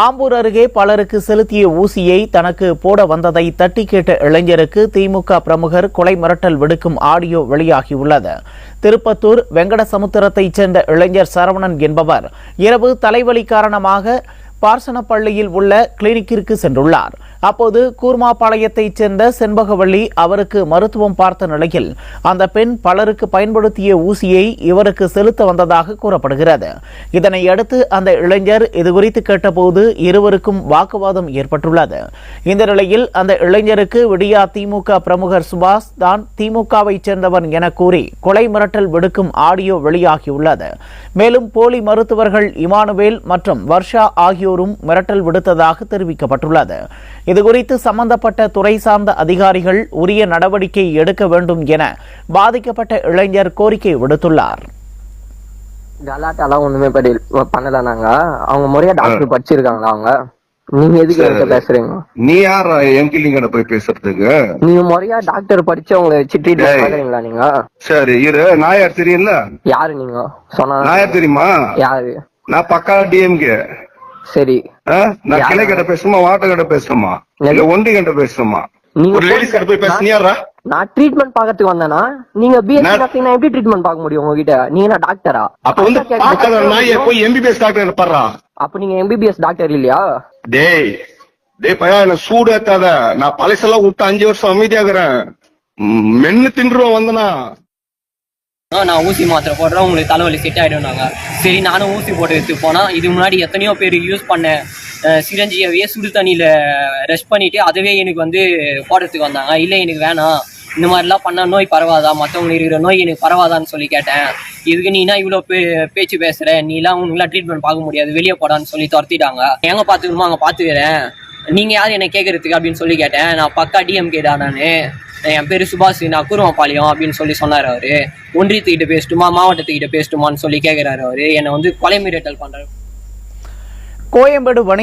ஆம்பூர் அருகே பலருக்கு செலுத்திய ஊசியை தனக்கு போட வந்ததை தட்டி கேட்ட இளைஞருக்கு திமுக பிரமுகர் கொலை மிரட்டல் விடுக்கும் ஆடியோ வெளியாகியுள்ளது. திருப்பத்தூர் வெங்கடசமுத்திரத்தைச் சேர்ந்த இளைஞர் சரவணன் என்பவர் இரவு தலைவலி காரணமாக பார்சனப்பள்ளியில் உள்ள கிளினிக்கிற்கு சென்றுள்ளார். அப்போது கூர்மாபாளையத்தைச் சேர்ந்த செண்பகவள்ளி அவருக்கு மருத்துவம் பார்த்த நிலையில் அந்த பெண் பலருக்கு பயன்படுத்திய ஊசியை இவருக்கு செலுத்த வந்ததாக கூறப்படுகிறது. இதனையடுத்து அந்த இளைஞர் இதுகுறித்து கேட்டபோது இருவருக்கும் வாக்குவாதம் ஏற்பட்டுள்ளது. இந்த நிலையில் அந்த இளைஞருக்கு விடியா திமுக பிரமுகர் சுபாஷ் தான் திமுகவைச் சேர்ந்தவன் என கூறி கொலை மிரட்டல் விடுக்கும் ஆடியோ வெளியாகியுள்ளது. மேலும் போலி மருத்துவர்கள் இமானுவேல் மற்றும் வர்ஷா ஆகியோர் ஆகியோரும் மிரட்டல் விடுத்ததாக தெரிவிக்கப்பட்டுள்ளது. இதுகுறித்து சம்பந்தப்பட்ட துறை சார்ந்த அதிகாரிகள் உரிய நடவடிக்கை எடுக்க வேண்டும் என பாதிக்கப்பட்ட இளைஞர் கோரிக்கை விடுத்துள்ளார். கலாட்டாலாம் ஒண்ணுமே படி பண்ணல நாங்க. அவங்க முறையா டாக்டர் படிச்சிருக்காங்களா அவங்க? நீங்க எதுக்கு என்கிட்ட பேசுறீங்க? நீ யார் எங்கிலிங்கட போய் பேசுறதுக்கு? நீங்க முறையா டாக்டர் படிச்சவங்களை வச்சு ட்ரீட்மெண்ட் டேய். பாக்குறீங்களா நீங்க? சரி இரு. நான் யார் தெரியும்ல? யாரு நீங்க? சொன்னா நான் யார் தெரியுமா? யாரு? நான் பக்கா டிஎம்கே சரி. நான்? கிளை கிட்ட பேசணுமா? வாட்ட கிட்ட பேசணுமா இல்ல ஒண்டி கிட்ட பேசணுமா? நீங்க ஒரு லேடிஸ் கிட்ட போய் பேச. நீ யாரா நான் ட்ரீட்மெண்ட் பாக்கிறதுக்கு வந்தேனா? நீங்க பிஎஸ்சி நான்- நான் எப்படி ட்ரீட்மெண்ட் பார்க்க முடியும் உங்ககிட்ட? நீங்க என்ன டாக்டரா அப்ப வந்து பார்க்காத நாயை போய் எம்பிபிஎஸ் டாக்டர் பாடுறா. அப்ப நீங்க எம்பிபிஎஸ் டாக்டர் இல்லையா? டேய் டேய் பையா என்ன சூடு ஏத்தாத. நான் பழசெல்லாம் விட்டு அஞ்சு வருஷம் அமைதியாகிறேன். மென்னு தின்றுவோம் வந்தனா. நான் ஊசி மாத்திரை போடுறேன் உங்களுக்கு தலைவலி செட் ஆயிடும்னாங்க. சரி நானும் ஊசி போட்டு எடுத்து இது முன்னாடி எத்தனையோ பேர் யூஸ் பண்ண சிரஞ்சியவையே சுடு தண்ணியில் ரெஸ்ட் பண்ணிவிட்டு அதுவே எனக்கு வந்து போடுறதுக்கு வந்தாங்க. இல்லை எனக்கு வேணாம். இந்த மாதிரிலாம் பண்ணால் நோய் பரவாதா? மற்றவங்களுக்கு இருக்கிற நோய் எனக்கு பரவாதான்னு சொல்லி கேட்டேன். இதுக்கு நீனா இவ்வளோ பே பேச்சு பேசுகிற நீலாம் உங்களாம் ட்ரீட்மெண்ட் பார்க்க முடியாது. வெளியே போடான்னு சொல்லி துரத்திட்டாங்க. எங்கே பார்த்துக்கணுமோ அங்கே பார்த்துக்கிறேன். நீங்கள் யார் என்னை கேட்குறதுக்கு அப்படின்னு சொல்லி கேட்டேன். நான் பக்கா டிஎம்கே தான் நான். என் பேரு சுபாஷ் நான் கூருவப்பாளையம் அப்படின்னு சொல்லி சொன்னார் அவரு. ஒன்றியத்துக்கிட்ட பேசட்டுமா மாவட்டத்துக்கிட்ட பேசட்டுமான்னு சொல்லி கேட்கிறாரு அவரு. என்னை வந்து கொலை மிரட்டல் பண்ணுறாரு கோயம்பேடு வணிக